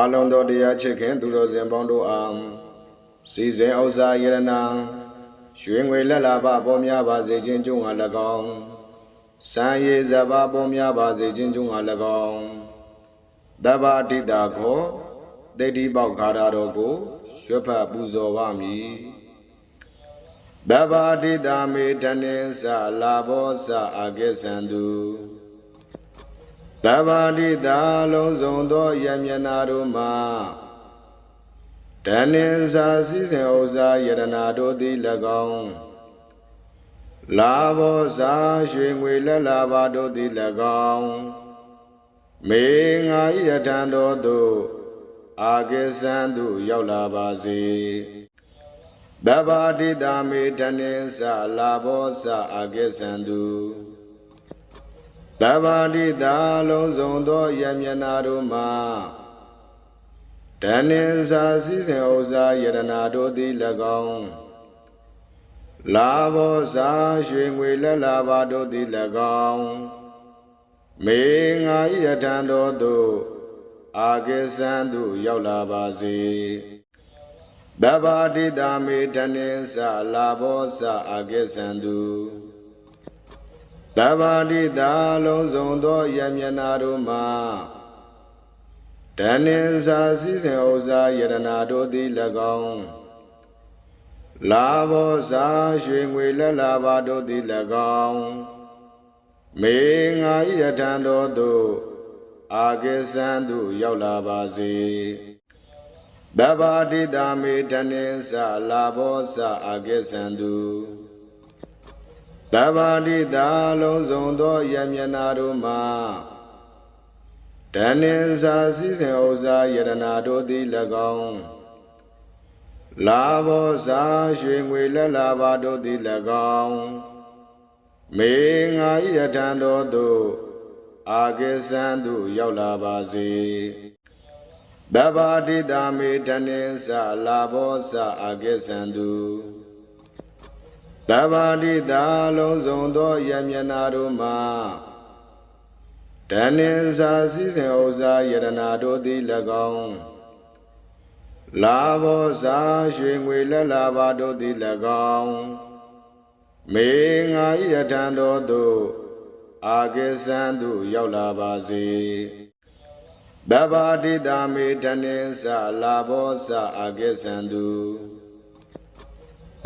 အာလုံးသောတရားချစ်ခင်သူတော်စင်ပေါင်းတို့အားစီစဉ်ဥစ္စာယရနာရွှေငွေလက်လာပပေါ်များပါစေခြင်းကြုံအား၎င်းစံရည်ဇဘပေါ်များပါစေခြင်းကြုံအား၎င်းတဗ္ဗတိတာခောတိဋ္ဌိပေါက်ခါရတော်ကိုရွတ်ဖတ်ပူဇော်ပါမည်တဗ္ဗတိတာမေတနေသလာဘောသအာကိသန္တု တဗ္ဗာတိတာလုံးစုံသောယမျက်နာတို့မှာတဏ္ဍစာစည်းစဉ်ဥစ္စာယတနာတို့သည်၎င်းလာဘောစာရွှေငွေလက်လာပါတို့သည်၎င်းမေငါယထံတော်သို့အာကိသံသို့ရောက်လာပါစေတဗ္ဗာတိတာမေတဏ္ဍစာလာဘောစာအာကိသံသို့ တဗ္ဗာတိတာလုံးစုံသောယမျက်နာတို့မှာတဏ္ဍစာစည်းစဉ်ဥစ္စာယတနာတို့သည်၎င်းလာဘောစာရွှေငွေလက်လာပါတို့သည်၎င်းမေငါယထံတော်သို့အာကိသံသို့ရောက်လာပါစေတဗ္ဗာတိတာမေတဏ္ဍစာလာဘောစာအာကိသံသို့ တဗ္ဗာတိတာလုံးစုံသောယမျက်နာတို့မှာတဏ္ဍစာစည်းစဉ်ဥစ္စာယတနာတို့သည်၎င်းလာဘောစာရွှေငွေလက်လာပါတို့သည်၎င်းမေငါယထံတော်သို့အာကိသံသို့ရောက်လာပါစေတဗ္ဗာတိတာမေတဏ္ဍစာလာဘောစာအာကိသံသို့ တဗ္ဗာတိတာလုံးစုံသောယမျက်နာတို့မှာတဏ္ဍစာစည်းစဉ်ဥစ္စာယတနာတို့သည်၎င်းလာဘောစာရွှေငွေလက်လာပါတို့သည်၎င်းမေငါယထံတော်သို့အာကိသံသို့ရောက်လာပါစေတဗ္ဗာတိတာမေတဏ္ဍစာလာဘောစာအာကိသံသို့ တဗ္ဗာတိတာလုံးစုံသောယမျက်နာတို့မှာတဏ္ဍစာစည်းစဉ်ဥစ္စာယတနာတို့သည်၎င်းလာဘောစာရွှေငွေလက်လာပါတို့သည်၎င်းမေငါယထံတော်သို့အာကိသံသို့ရောက်လာပါစေတဗ္ဗာတိတာမေတဏ္ဍစာလာဘောစာအာကိသံသို့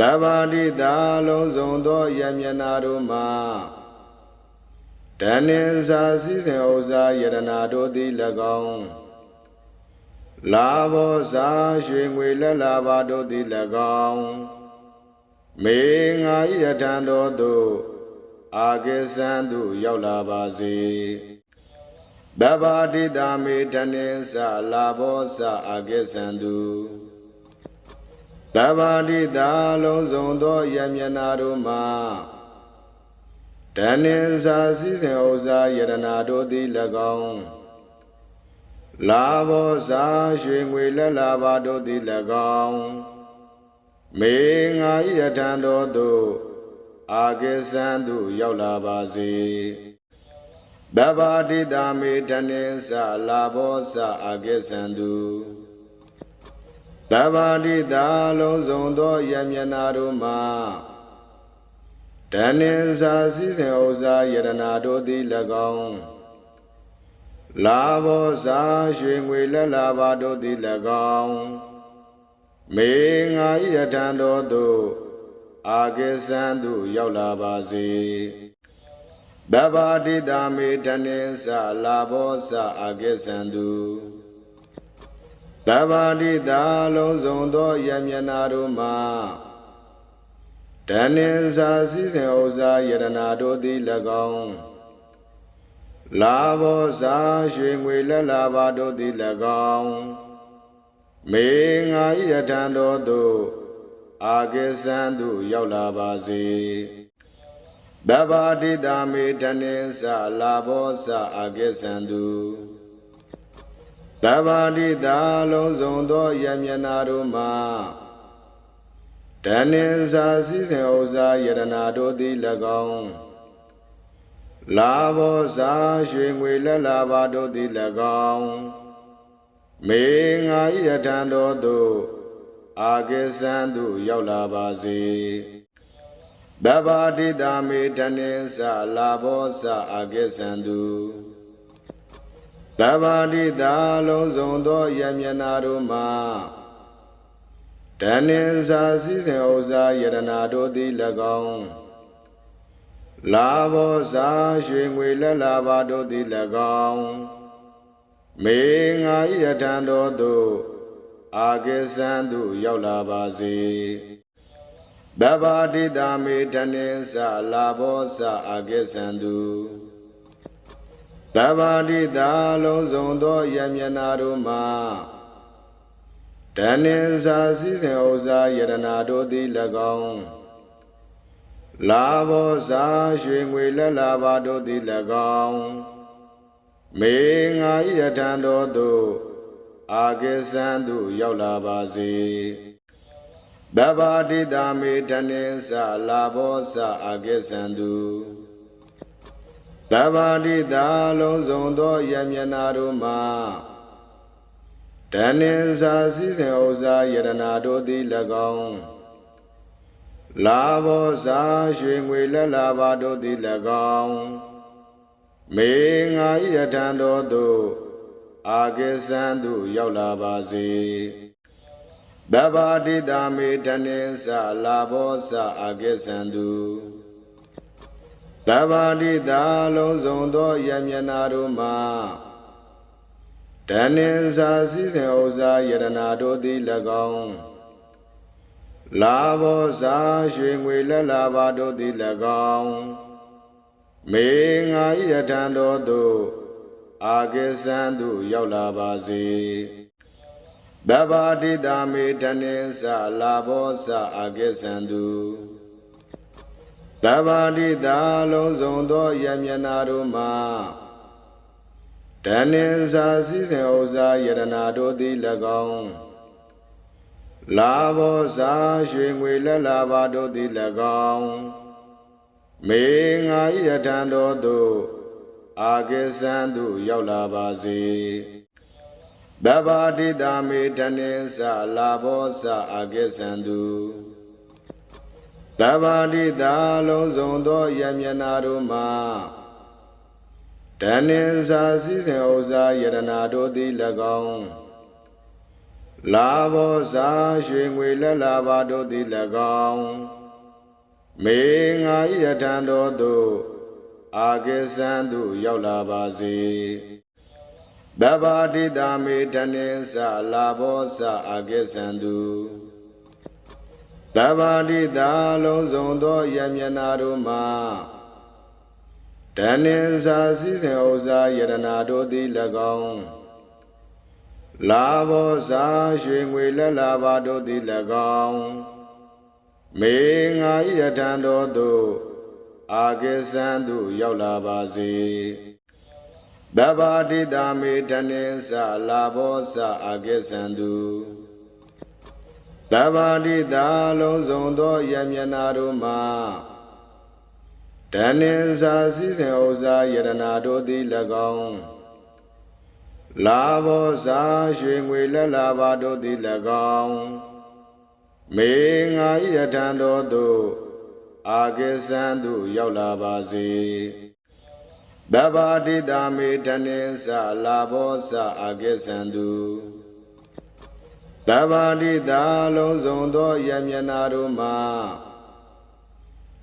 တဗ္ဗာတိတာလုံးစုံသောယမျက်နာတို့မှာတဏ္ဍစာစည်းစဉ်ဥစ္စာယတနာတို့သည်၎င်းလာဘောစာရွှေငွေလက်လာပါတို့သည်၎င်းမေငါယထံတော်သို့အာကိသံသို့ရောက်လာပါစေတဗ္ဗာတိတာမေတဏ္ဍစာလာဘောစာအာကိသံသို့ တဗ္ဗာတိတာလုံးစုံသောယမျက်နာတို့မှာတဏ္ဍစာစည်းစဉ်ဥစ္စာယတနာတို့သည်၎င်းလာဘောစာရွှေငွေလက်လာပါတို့သည်၎င်းမေငါယထံတော်သို့အာကိသံသို့ရောက်လာပါစေတဗ္ဗာတိတာမေတဏ္ဍစာလာဘောစာအာကိသံသို့ တဗ္ဗာတိတာလုံးစုံသောယမျက်နာတို့မှာတဏ္ဍစာစည်းစဉ်ဥစ္စာယတနာတို့သည်၎င်းလာဘောစာရွှေငွေလက်လာပါတို့သည်၎င်းမေငါယထံတော်သို့အာကိသံသို့ရောက်လာပါစေတဗ္ဗာတိတာမေတဏ္ဍစာလာဘောစာအာကိသံသို့ တဗ္ဗာတိတာလုံးစုံသောယမျက်နာတို့မှာတဏ္ဍစာစည်းစဉ်ဥစ္စာယတနာတို့သည်၎င်းလာဘောစာရွှေငွေလက်လာပါတို့သည်၎င်းမေငါယထံတော်သို့အာကိသံသို့ရောက်လာပါစေတဗ္ဗာတိတာမေတဏ္ဍစာလာဘောစာအာကိသံသို့ တဗ္ဗာတိတာလုံးစုံသောယမျက်နာတို့မှာတဏ္ဍစာစည်းစဉ်ဥစ္စာယတနာတို့သည်၎င်းလာဘောစာရွှေငွေလက်လာပါတို့သည်၎င်းမေငါယထံတော်သို့အာကိသံသူရောက်လာပါစေဘဗ္ဗတိတာမေတနိသလာဘောသအာကိသံသူ ဘဗ္ဗတိတာလုံးစုံသောယမျက်နာတို့မှာတဏိဇာစည်းစဉ်ဥစ္စာယတနာတို့သည်၎င်းလာဘောဇာရွှေငွေလက်လာပါတို့သည်၎င်းမေငါယထံတော်သို့အာကိသံသူရောက်လာပါစေဘဗ္ဗတိတာမေတနိသလာဘောဇာအာကိသံသူ ဘဗ္ဗတိတာလုံးစုံသောယမျက်နာတို့မှာတဏိဇာစည်းစဉ်ဥစ္စာယတနာတို့သည်၎င်းလာဘောဇာရွှေငွေလက်လာပါတို့သည်၎င်းမေငါယထံတော်သို့အာကိသံသူရောက်လာပါစေဘဗ္ဗတိတာမေတနိသလာဘောဇာအာကိသံသူ ဘဗ္ဗတိတာလုံးစုံသောယမျက်နာတို့မှာတဏိဇာစည်းစဉ်ဥစ္စာယတနာတို့သည်၎င်းလာဘောဇာရွှေငွေလက်လာပါတို့သည်၎င်းမေငါယထံတော်သို့အာကိသံသူရောက်လာပါစေဘဗ္ဗတိတာမေတနိသလာဘောဇာအာကိသံသူ ဘဗ္ဗတိတာလုံးစုံသောယမျက်နာတို့မှာတဏိဇာစည်းစဉ်ဥစ္စာယတနာတို့သည်၎င်းလာဘောဇာရွှေငွေလက်လာပါတို့သည်၎င်းမေငါယထံတော်သို့အာကိသံသူရောက်လာပါစေဘဗ္ဗတိတာမေတနိသလာဘောဇာအာကိသံသူ ဘဗ္ဗတိတာလုံးစုံသောယမျက်နာတို့မှာတဏိဇာစည်းစဉ်ဥစ္စာယတနာတို့သည်၎င်းလာဘောဇာရွှေငွေလက်လာပါတို့သည်၎င်းမေငါယထံတော်သို့အာကိသံသူရောက်လာပါစေဘဗ္ဗတိတာမေတနိသလာဘောဇာအာကိသံသူ ဘဗ္ဗတိတာလုံးစုံသောယမျက်နာတို့မှာတဏိဇာစည်းစဉ်ဥစ္စာယတနာတို့သည်၎င်းလာဘောဇာရွှေငွေလက်လာပါတို့သည်၎င်းမေငါယထံတော်သို့အာကိသံသူရောက်လာပါစေဘဗ္ဗတိတာမေတနိသလာဘောဇာအာကိသံသူ ဘဗ္ဗတိတာလုံးစုံသောယမျက်နာတို့မှာတဏိဇာစည်းစဉ်ဥစ္စာယတနာတို့သည်၎င်းလာဘောဇာရွှေငွေလက်လာပါတို့သည်၎င်းမေငါယထံတော်သို့အာကိသံသူရောက်လာပါစေဘဗ္ဗတိတာမေတနိသလာဘောဇာအာကိသံသူ ဘဗ္ဗတိတာလုံးစုံသောယမျက်နာတို့မှာတဏိဇာစည်းစဉ်ဥစ္စာယတနာတို့သည်၎င်းလာဘောဇာရွှေငွေလက်လာပါတို့သည်၎င်းမေငါယထံတော်သို့အာကိသံသူရောက်လာပါစေဘဗ္ဗတိတာမေတနိသလာဘောဇာအာကိသံသူ ဘဗ္ဗတိတာလုံးစုံသောယမျက်နာတို့မှာ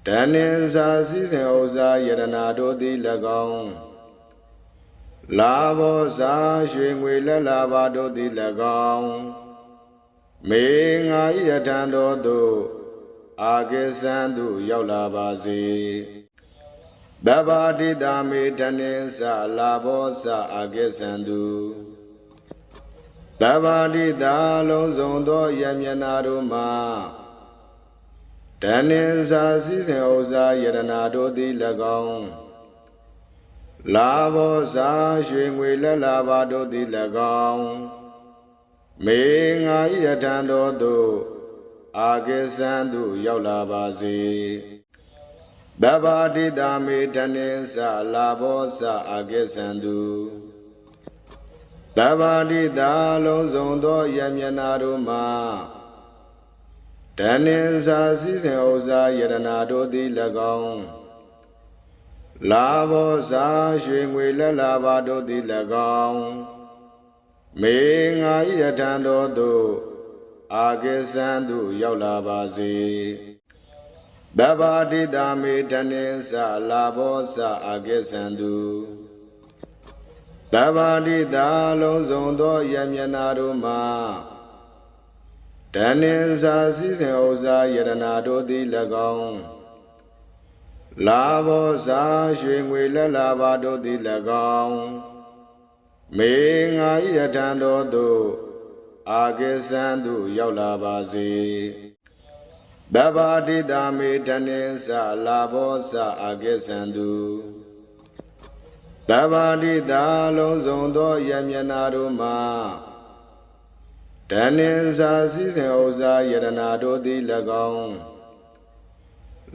တဏိဇာစည်းစဉ်ဥစ္စာယတနာတို့သည်၎င်းလာဘောဇာရွှေငွေလက်လာပါတို့သည်၎င်းမေငါယထံတော်သို့အာကိသံသူရောက်လာပါစေဘဗ္ဗတိတာမေတနိသလာဘောဇာအာကိသံသူ ဘဗ္ဗတိတာလုံးစုံသောယမျက်နာတို့မှာတဏိဇာစည်းစဉ်ဥစ္စာယတနာတို့သည်၎င်းလာဘောဇာရွှေငွေလက်လာပါတို့သည်၎င်းမေငါယထံတော်သို့အာကိသံသူရောက်လာပါစေဘဗ္ဗတိတာမေတနိသလာဘောဇာအာကိသံသူဘ တဗ္ဗတိတာလုံးစုံသောယမျက်နာတို့မှာတဏ္ဍစာစည်းစဉ်ဥစ္စာယတနာတို့သည်၎င်းလာဘောစာရွှေငွေလက်လာပါတို့သည်၎င်းမေငါယထံတော်သို့အာကေသံသို့ရောက်လာပါစေတဗ္ဗတိတာမေတဏ္ဍစာလာဘောစာအာကေသံသို့ တဗ္ဗတိတာလုံးစုံသောယမျက်နာတို့မှာတဏ္ဍစာစည်းစဉ်ဥစ္စာယတနာတို့သည်၎င်းလာဘောစာရွှေငွေလက်လာပါတို့သည်၎င်းမေငါယထံတော်သို့အာကေသံသို့ရောက်လာပါစေတဗ္ဗတိတာမေတဏ္ဍစာလာဘောစာအာကေသံသို့ တဗ္ဗတိတာလုံးစုံသောယမျက်နာတို့မှာတဏ္ဍစာစည်းစဉ်ဥစ္စာယတနာတို့သည်၎င်း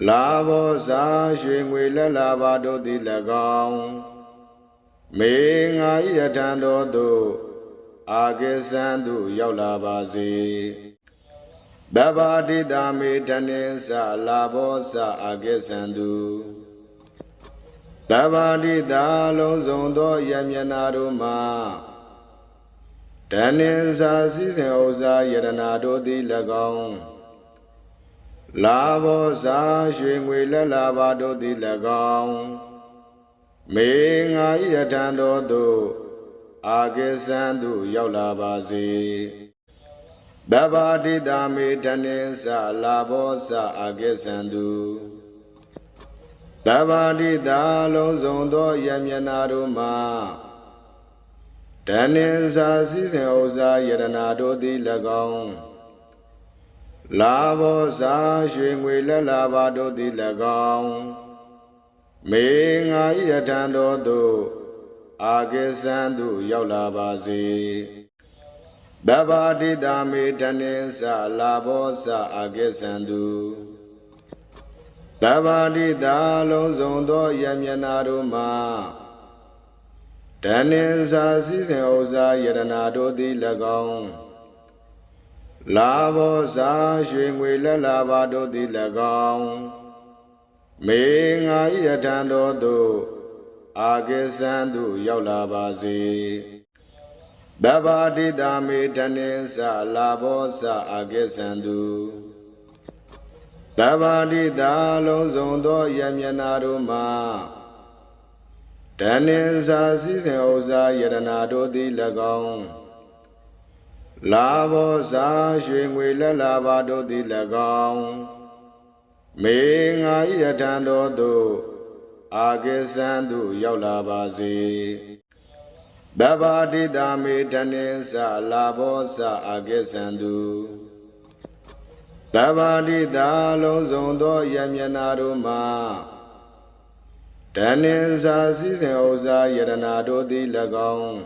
လာဘောစာရွှေငွေလက်လာပါတို့သည်၎င်းမေငါယထံတော်သို့အာကေသံသို့ရောက်လာပါစေတဗ္ဗတိတာမေတဏ္ဍစာလာဘောစာအာကေသံသို့ တဗ္ဗတိတာလုံးစုံသောယမျက်နာတို့မှာတဏ္ဍစာစည်းစဉ်ဥစ္စာယတနာတို့သည်၎င်းလာဘောစာရွှေငွေလက်လာပါတို့သည်၎င်းမေငါယထံတော်သို့အာကေသံသို့ရောက်လာပါစေတဗ္ဗတိတာမေတဏ္ဍစာလာဘောစာအာကေသံသို့ တဗ္ဗတိတာလုံးစုံသောယမျက်နာတို့မှာတဏ္ဍစာစည်းစဉ်ဥစ္စာယတနာတို့သည်၎င်းလာဘောစာရွှေငွေလက်လာပါတို့သည်၎င်းမေငါယထံတော်သို့အာကေသံသို့ရောက်လာပါစေတဗ္ဗတိတာမေတဏ္ဍစာလာဘောစာအာကေသံသို့ တဗ္ဗတိတာလုံးစုံသောယမျက်နာတို့မှာတဏ္ဍစာစည်းစဉ်ဥစ္စာယတနာတို့သည်၎င်းလာဘောစာရွှေငွေလက်လာပါတို့သည်၎င်းမေငါယထံတော်သို့အာကေသံသို့ရောက်လာပါစေတဗ္ဗတိတာမေတဏ္ဍစာလာဘောစာအာကေသံသို့ တဗ္ဗတိတာလုံးစုံသောယမျက်နာတို့မှာတဏ္ဍစာစည်းစဉ်ဥစ္စာယတနာတို့သည်၎င်းလာဘောစာရွှေငွေလက်လာပါတို့သည်၎င်းမေငါယထံတော်သို့အာကေသံသို့ရောက်လာပါစေတဗ္ဗတိတာမေတဏ္ဍစာလာဘောစာအာကေသံသို့ တဗ္ဗတိတာလုံးစုံသောယမျက်နာတို့မှာတဏ္ဍစာစည်းစဉ်ဥစ္စာယတနာတို့သည်၎င်း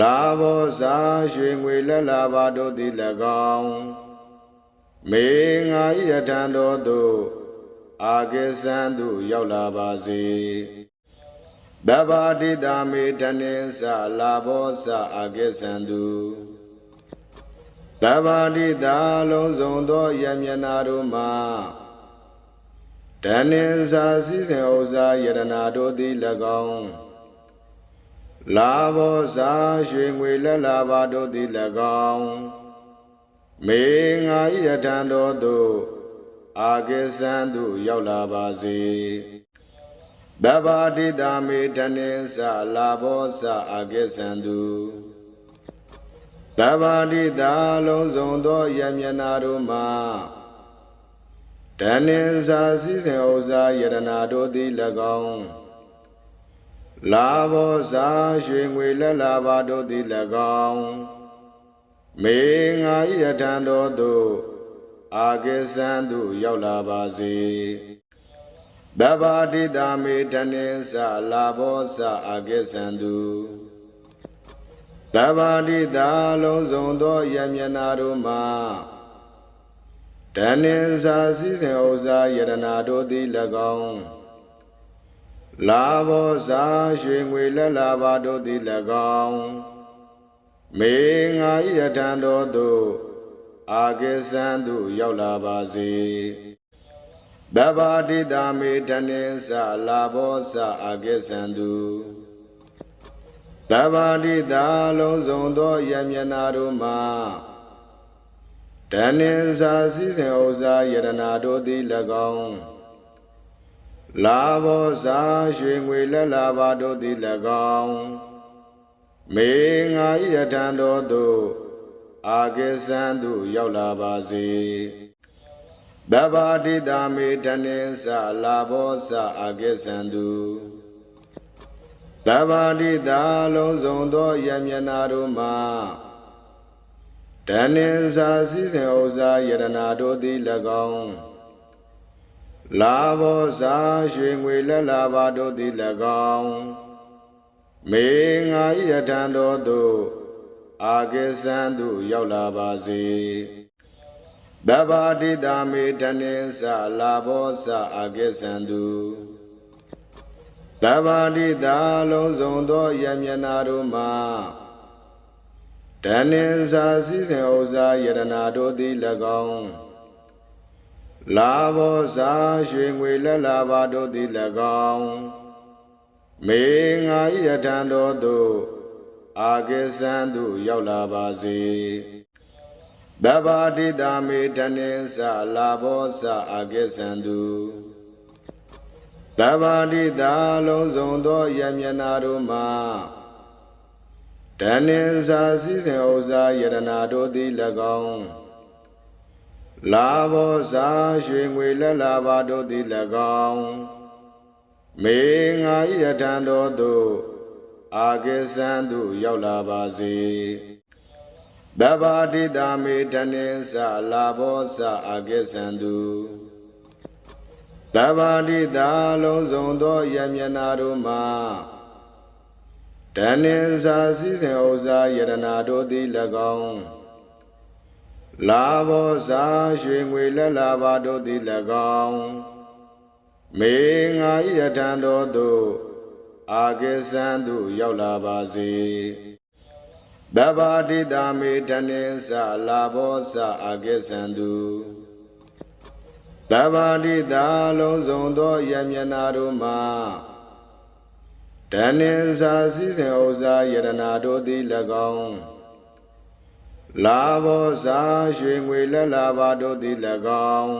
လာဘောစာရွှေငွေလက်လာပါတို့သည်၎င်းမေငါယထံတော်သို့အာကေသံသို့ရောက်လာပါစေတဗ္ဗတိတာမေတဏ္ဍစာလာဘောစာအာကေသံသို့ တဗ္ဗတိတာလုံးစုံသောယမျက်နာတို့မှာတဏ္ဍစာစည်းစဉ်ဥစ္စာယတနာတို့သည်၎င်းလာဘောစာရွှေငွေလက်လာပါတို့သည်၎င်းမေငါယထံတော်သို့အာကေသံသို့ရောက်လာပါစေတဗ္ဗတိတာမေတဏ္ဍစာလာဘောစာအာကေသံသို့ တဗ္ဗတိတာလုံးစုံသောယမျက်နာတို့မှာတဏ္ဍစာစည်းစဉ်ဥစ္စာယတနာတို့သည်၎င်းလာဘောစာရွှေငွေလက်လာပါတို့သည်၎င်းမေငါယထံတော်သို့အာကေသံသို့ရောက်လာပါစေတဗ္ဗတိတာမေတဏ္ဍစာလာဘောစာအာကေသံသို့ တဗ္ဗတိတာလုံးစုံသောယမျက်နာတို့မှာတဏ္ဍစာစည်းစဉ်ဥစ္စာယတနာတို့သည်၎င်းလာဘောစာရွှေငွေလက်လာပါတို့သည်၎င်းမေငါဤအထံတော်သို့အာကေသံသို့ရောက်လာပါစေတဗ္ဗတိတာမေတနေသလာဘောသအာကေသံတု တဗ္ဗတိတာလုံးစုံသောယမျက်နာတို့မှာတဏ္ဍစာစည်းစဉ်ဥစ္စာယတနာတို့သည်၎င်းလာဘောစာရွှေငွေလက်လာပါတို့သည်၎င်းမေငါဤအထံတော်သို့အာကေသံသို့ရောက်လာပါစေတဗ္ဗတိတာမေတနေသလာဘောသအာကေသံတု တဗ္ဗတိတာလုံးစုံသောယမျက်နာတို့မှာတဏ္ဍစာစည်းစဉ်ဥစ္စာယတနာတို့သည်၎င်းလာဘောစာရွှေငွေလက်လာပါတို့သည်၎င်းမေငါဤအထံတော်သို့အာကေသံသို့ရောက်လာပါစေတဗ္ဗတိတာမေတနေသလာဘောသအာကေသံတု တဗ္ဗတိတာလုံးစုံသောယမျက်နာတို့မှာတဏ္ဍစာစည်းစဉ်ဥစ္စာယတနာတို့သည်၎င်းလာဘောစာရွှေငွေလက်လာပါတို့သည်၎င်းမေငါဤအထံတော်သို့အာကေသံသို့ရောက်လာပါစေတဗ္ဗတိတာမေတနေသလာဘောသအာကေသံတု တဗ္ဗတိတာလုံးစုံသောယမျက်နာတို့မှာတဏ္ဍစာစည်းစဉ်ဥစ္စာယတနာတို့သည်၎င်းလာဘောစာရွှေငွေလက်လာပါတို့သည်၎င်းမေငါဤအထံတော်သို့အာကေသံသို့ရောက်လာပါစေတဗ္ဗတိတာမေတနေသလာဘောသအာကေသံတု တဗ္ဗတိတာလုံးစုံသောယမျက်နာတို့မှာတဏ္ဍစာစည်းစဉ်ဥစ္စာယတနာတို့သည်၎င်းလာဘောစာရွှေငွေလက်လာပါတို့သည်၎င်းမေငါဤအထံတော်သို့အာကေသံသို့ရောက်လာပါစေတဗ္ဗတိတာမေတနေသလာဘောသအာကေသံတု တဗ္ဗတိတာလုံးစုံသောယမျက်နာတို့မှာတဏ္ဍစာစည်းစဉ်ဥစ္စာယတနာတို့သည်၎င်းလာဘောစာရွှေငွေလက်လာပါတို့သည်၎င်း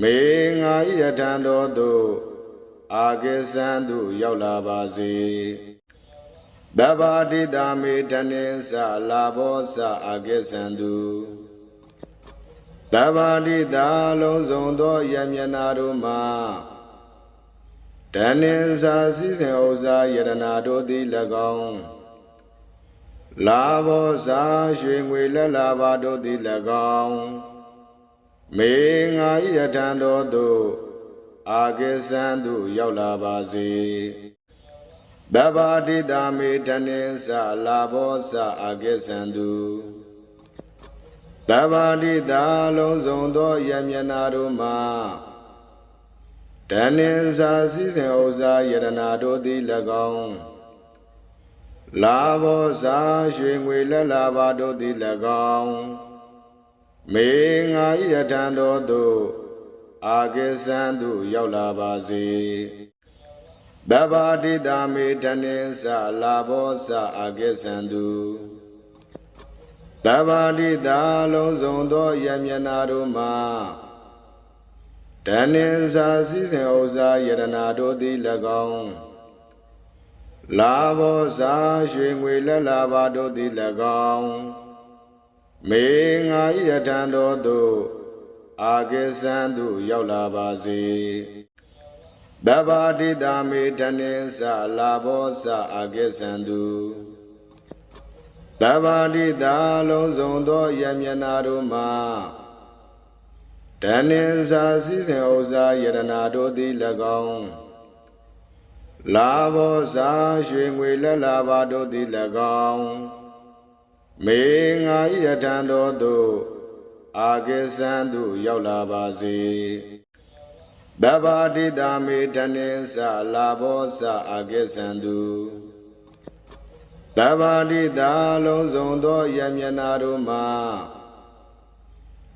မေငါဤအထံတော်သို့အာကေသံသို့ရောက်လာပါစေတဗ္ဗတိတာမေတနေသလာဘောသအာကေသံတု တဗ္ဗတိတာလုံးစုံသောယမျက်နာတို့မှာတဏ္ဍစာစည်းစဉ်ဥစ္စာယတနာတို့သည်၎င်းလာဘောစာရွှေငွေလက်လာပါတို့သည်၎င်းမေငါဤအထံတော်သို့အာကေသံသို့ရောက်လာပါစေတဗ္ဗတိတာမေတနေသလာဘောသအာကေသံတု တဗ္ဗတိတာလုံးစုံသောယမျက်နာတို့မှာတဏ္ဍစာစည်းစဉ်ဥစ္စာယတနာတို့သည်၎င်းလာဘောစာရွှေငွေလက်လာပါတို့သည်၎င်းမေငါဤအထံတော်သို့အာကေသံသို့ရောက်လာပါစေတဗ္ဗတိတာမေတနေသလာဘောသအာကေသံတု တဗ္ဗတိတာလုံးစုံသောယမျက်နာတို့မှာတဏ္ဍစာစည်းစဉ်ဥစ္စာယတနာတို့သည်၎င်းလာဘောစာရွှေငွေလက်လာပါတို့သည်၎င်းမေငါဤအထံတော်သို့အာကေသံသို့ရောက်လာပါစေတဗ္ဗတိတာမေတနေသလာဘောသအာကေသံတု တဗ္ဗတိတာလုံးစုံသောယမျက်နာတို့မှာတဏ္ဍစာစည်းစဉ်ဥစ္စာယတနာတို့သည်၎င်းလာဘောစာရွှေငွေလက်လာပါတို့သည်၎င်းမေငါဤအထံတော်သို့အာကေသံသို့ရောက်လာပါစေတဘဗ္ဗတိတာမေတနိသလာဘောသအာကိသန္တုဘဗ္ဗတိတာလုံးစုံသောယမျက်နာတို့မှာ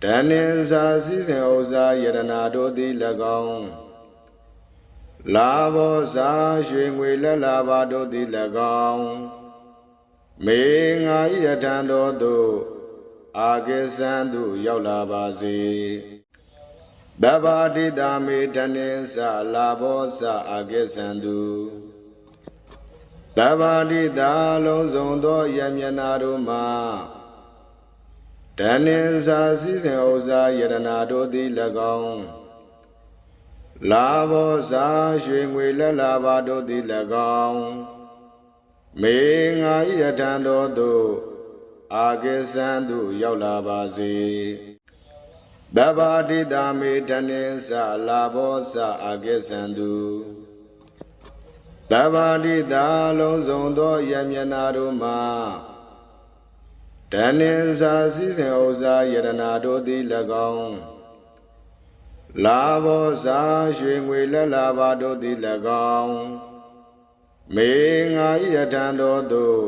တဏိသစည်းစဉ်ဥစ္စာယတနာတို့သည်၎င်းလာဘောစာရွှေငွေလက်လာပါတို့သည်၎င်းမေငါဤအထံတော်သို့အာကိသန္တုရောက်လာပါစေဘဗ္ဗတိတာမေတနိသလာဘောသအာကိသန္တုဘဗ္ဗတိတာလုံးစုံသောယမျက်နာတို့မှာတဏိသစည်းစဉ်ဥစ္စာယတနာတို့သည်၎င်းလာဘောစာရွှေငွေလက်လာပါတို့သည်၎င်းမေငါဤအထံတော်သို့အာကိသန္တုရောက်လာပါစေဘဗ္ဗတိတာမေတနိသလာဘောသအာကိသန္တုဘဗ္ဗတိတာလုံးစုံသောယမျက်နာတို့မှာတဏိသစည်းစဉ်ဥစ္စာယတနာတို့သည်၎င်းလာဘောစာရွှေငွေလက်လာပါတို့သည်၎င်းမေငါဤအထံတော်သို့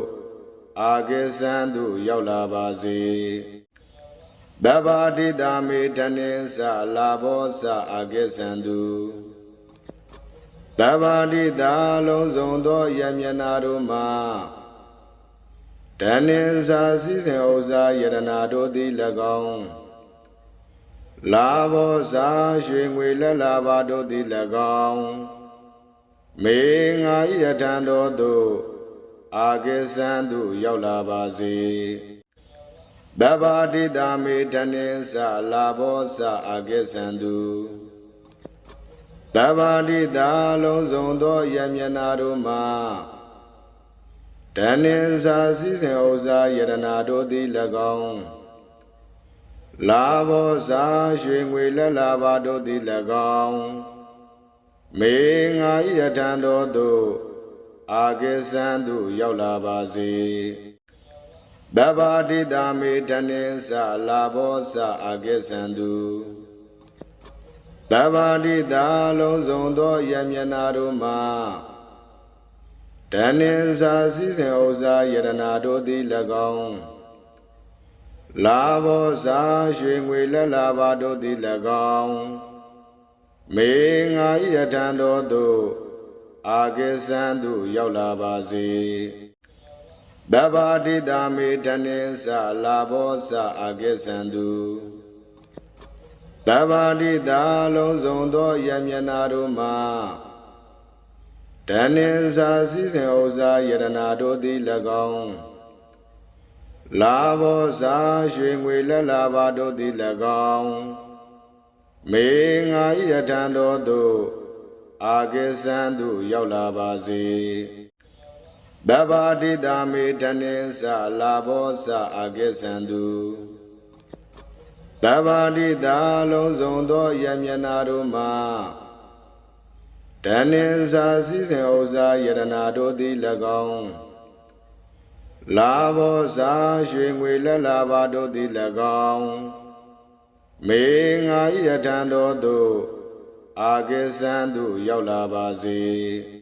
အာကိသန္တုရောက်လာပါစေဘဗ္ဗတိတာမေတနိသလာဘောသအာကိသန္တုဘဗ္ဗတိတာလုံးစုံသောယမျက်နာတို့မှာတဏိသစည်းစဉ်ဥစ္စာယတနာတို့သည်၎င်းလာဘောစာရွှေငွေလက်လာပါတို့သည်၎င်းမေငါဤအထံတော်သို့အာကိသန္တုရောက်လာပါစေဘဗ္ဗတိတာမေတနိသလာဘောသအာကိသန္တုဘဗ္ဗတိတာလုံးစုံသောယမျက်နာတို့မှာတဏိသစည်းစဉ်ဥစ္စာယတနာတို့သည်၎င်းလာဘောစာရွှေငွေလက်လာပါတို့သည်၎င်းမေငါဤအထံတော်သို့အာကိသန္တုရောက်လာပါစေဘဗ္ဗတိတာမေတနိသလာဘောသအာကိသန္တုဘဗ္ဗတိတာလုံးစုံသောယမျက်နာတို့မှာတဏိသစည်းစဉ်ဥစ္စာယတနာတို့သည်၎င်းလာဘောစာရွှေငွေလက်လာပါတို့သည်၎င်းမေငါဤအထံတော်သို့အာကိသန္တုရောက်လာပါစေဘဗ္ဗတိတာမေတနိသလာဘောသအာကိသန္တုဘဗ္ဗတိတာလုံးစုံသောယမျက်နာတို့မှာတဏိသစည်းစဉ်ဥစ္စာယတနာတို့သည်၎င်းလာဘောစာရွှေငွေလက်လာပါတို့သည်၎င်းမေငါဤအထံတော်သို့အာကိသန္တုရောက်လာပါစေဘဗ္ဗတိတာမေတနိသလာဘောသအာကိသန္တုဘဗ္ဗတိတာလုံးစုံသောယမျက်နာတို့မှာတဏိသစည်းစဉ်ဥစ္စာယတနာတို့သည်၎င်းလာဘောစာရွှေငွေလက်လာပါတို့သည်၎င်းမေငါဤအထံတော်သို့အာကိသန္တုရောက်လာပါစေ